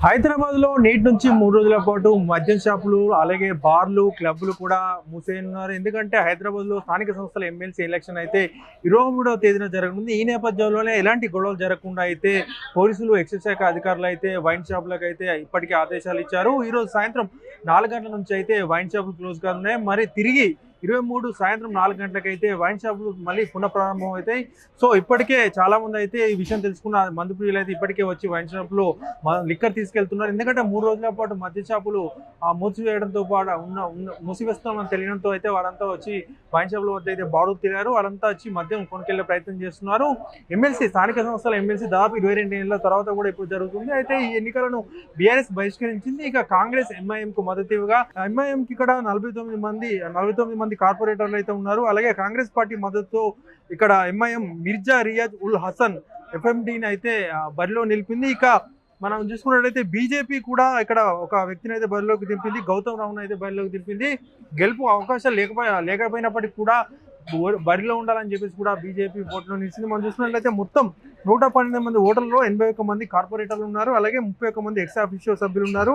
హైదరాబాద్లో నేటి నుంచి మూడు రోజుల పాటు మద్యం షాపులు అలాగే బార్లు క్లబ్లు కూడా మూసేయనున్నారు. ఎందుకంటే హైదరాబాద్లో స్థానిక సంస్థల ఎమ్మెల్సీ ఎలక్షన్ అయితే ఇరవై మూడవ తేదీన జరగనుంది. ఈ నేపథ్యంలోనే ఎలాంటి గొడవలు జరగకుండా అయితే పోలీసులు ఎక్సైజ్ శాఖ అధికారులు అయితే వైన్ షాపులకు అయితే ఇప్పటికే ఆదేశాలు ఇచ్చారు. ఈ రోజు సాయంత్రం నాలుగు గంటల నుంచి అయితే వైన్ షాపులు క్లోజ్ కానున్నాయి. మరి తిరిగి ఇరవై మూడు సాయంత్రం నాలుగు గంటలకైతే వైన్ షాపులు మళ్ళీ పునఃప్రారంభం అవుతాయి. సో ఇప్పటికే చాలా మంది అయితే ఈ విషయం తెలుసుకున్న మందు ప్రియులు అయితే ఇప్పటికే వచ్చి వైన్ షాపులో లిక్కర్ తీసుకెళ్తున్నారు. ఎందుకంటే మూడు రోజుల పాటు మద్య షాపులు మూసివేయడంతో పాటు ఉన్న ఉన్న- మూసివేస్తామని తెలియడంతో అయితే వాళ్ళంతా వచ్చి వైన్ షాపుల వద్ద అయితే బారు తిరిగారు. వాళ్ళంతా వచ్చి మద్యం కొనుకెళ్ళే ప్రయత్నం చేస్తున్నారు. ఎమ్మెల్సీ స్థానిక సంస్థల ఎమ్మెల్సీ దాదాపు ఇరవై రెండు ఏళ్ళ తర్వాత కూడా ఇప్పుడు జరుగుతుంది. అయితే ఈ ఎన్నికలను బీఆర్ఎస్ బహిష్కరించింది. ఇక కాంగ్రెస్ ఎంఐఎం కు మద్దతుగా ఎంఐఎం కి ఇక్కడ నలభై తొమ్మిది మంది నలభై తొమ్మిది మంది కార్పొరేటర్లు అయితే ఉన్నారు. అలాగే కాంగ్రెస్ పార్టీ మద్దతుతో ఇక్కడ ఎంఐఎం మిర్జా రియాజ్ ఉల్ హసన్ ఎఫ్ఎండిని అయితే బరిలో నిలిపింది. ఇక మనం చూసుకున్నట్లయితే బీజేపీ కూడా ఇక్కడ ఒక వ్యక్తిని అయితే బరిలోకి దింపింది. గౌతమ్ రావును అయితే బరిలోకి దింపింది. గెలుపు అవకాశాలు లేకపోయినా లేకపోయినప్పటికీ కూడా బరిలో ఉండాలని చెప్పేసి కూడా బీజేపీ ఓట్లో నిలిచింది. మనం చూసుకున్నట్లయితే మొత్తం నూట పన్నెండు మంది ఓటర్లలో ఎనభై ఒక్క మంది కార్పొరేటర్లు ఉన్నారు. అలాగే ముప్పై ఒక్క మంది ఎక్స్ ఆఫీషియో సభ్యులు ఉన్నారు.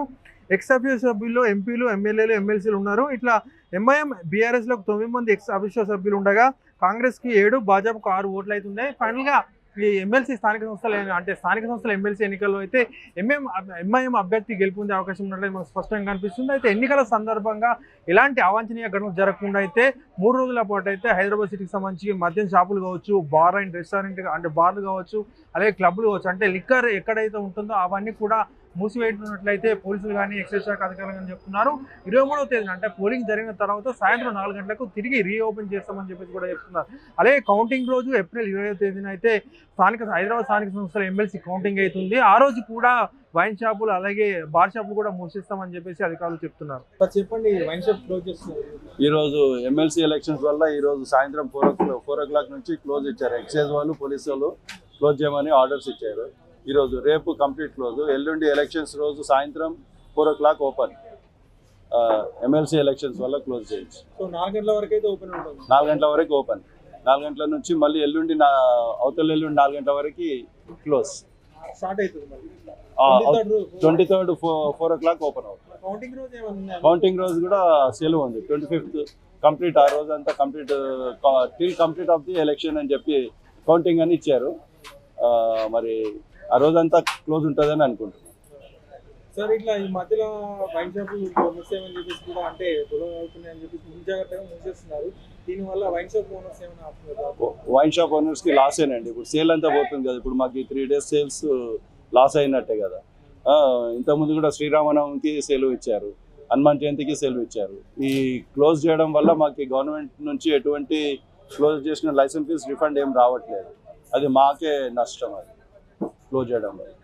ఎక్స్ ఆఫీషియో సభ్యుల్లో ఎంపీలు ఎమ్మెల్యేలు ఎమ్మెల్సీలు ఉన్నారు. ఇట్లా ఎంఐఎం బీఆర్ఎస్లో తొమ్మిది మంది ఎక్స్ అవిశ్వాస సభ్యులు ఉండగా కాంగ్రెస్కి ఏడు భాజపాకు ఆరు ఓట్లు అయితే ఉన్నాయి ఫైనల్గా ఈ ఎమ్మెల్సీ స్థానిక సంస్థల అంటే స్థానిక సంస్థల ఎమ్మెల్సీ ఎన్నికల్లో అయితే ఎంఎం ఎంఐఎం అభ్యర్థి గెలుపొందే అవకాశం ఉన్నట్లయితే మనకు స్పష్టంగా కనిపిస్తుంది. అయితే ఎన్నికల సందర్భంగా ఎలాంటి అవాంఛనీయ ఘటనలు జరగకుండా అయితే మూడు రోజుల పాటు అయితే హైదరాబాద్ సిటీకి సంబంధించి మద్యం షాపులు కావచ్చు బార్ అండ్ రెస్టారెంట్ అంటే బార్లు కావచ్చు అలాగే క్లబ్లు కావచ్చు అంటే లిక్కర్ ఎక్కడైతే ఉంటుందో అవన్నీ కూడా మూసివేయనున్నట్లయితే పోలీసులు కానీ ఎక్సైజ్ శాఖ అధికారులు కానీ చెప్తున్నారు. ఇరవై మూడవ తేదీన అంటే పోలింగ్ జరిగిన తర్వాత సాయంత్రం నాలుగు గంటలకు తిరిగి రీఓపెన్ చేస్తామని చెప్పేసి కూడా చెప్తున్నారు. అలాగే కౌంటింగ్ రోజు ఏప్రిల్ ఇరవై తేదీన అయితే స్థానిక హైదరాబాద్ స్థానిక సంస్థల ఎమ్మెల్సీ కౌంటింగ్ అవుతుంది. ఆ రోజు కూడా వైన్ షాపులు అలాగే బార్ షాపులు కూడా మూసిస్తామని చెప్పేసి అధికారులు చెప్తున్నారు. చెప్పండి వైన్ షాప్ క్లోజ్ చేస్తున్నారు. ఈ రోజు ఎమ్మెల్సీ ఎలక్షన్స్ వల్ల ఈ రోజు సాయంత్రం four o four o'clock నుంచి క్లోజ్ ఇచ్చారు. ఎక్సైజ్ వాళ్ళు పోలీసు వాళ్ళు క్లోజ్ చేయమని ఆర్డర్స్ ఇచ్చారు. ఈ రోజు రేపు కంప్లీట్ క్లోజ్ ఎల్లుండి ఎలక్షన్స్ రోజు సాయంత్రం four o'clock open MLC elections వల్ల క్లోజ్ చేయొచ్చు. సో నాలుగు గంటల వరకు అయితే ఓపెన్ ఉంటుంది. నాలుగు గంటల వరకు ఓపెన్ నాలుగు గంటల నుంచి మళ్ళీ ఎల్లుండి నా అవతల ఎల్లుండి నాలుగు గంటల వరకు క్లోజ్ స్టార్ట్ అవుతుంది మళ్ళీ. Twenty third four o'clock open అవుతుంది. కౌంటింగ్ రోజు కౌంటింగ్ రోజు కూడా సెలవు ఉంది. ట్వంటీ ఫిఫ్త్ కంప్లీట్ ఆ రోజు అంతా complete till complete of the election అని చెప్పి కౌంటింగ్ అని ఇచ్చారు. మరి ఆ రోజంతా క్లోజ్ ఉంటుందని అనుకుంటున్నాను. సార్ ఇట్లా ఈ మధ్యలో వైన్ షాపులు మూసేయమని చెప్పేసి కూడా అంటే గొడవ అవుతున్నాయి అని చెప్పేసి ముందు జాగ్రత్తగా మూసేస్తున్నారు దీనివల్ల వైన్ షాప్ ఓనర్స్ ఏమైనా ఆపుతున్నారు వైన్ షాప్ ఓనర్స్కి లాస్ ఏనండి. ఇప్పుడు సేల్ అంతా పోతుంది కదా. ఇప్పుడు మాకు త్రీ డేస్ సేల్స్ లాస్ అయినట్టే కదా. ఇంతకుముందు కూడా శ్రీరామనవమికి సెలవు ఇచ్చారు. హనుమాన్ జయంతికి సెలవు ఇచ్చారు. ఈ క్లోజ్ చేయడం వల్ల మాకు గవర్నమెంట్ నుంచి ఎటువంటి క్లోజ్ చేసిన లైసెన్స్ ఫీస్ రిఫండ్ ఏం రావట్లేదు. అది మాకే నష్టం అది. క్లోజ్ చేయడం వల్ల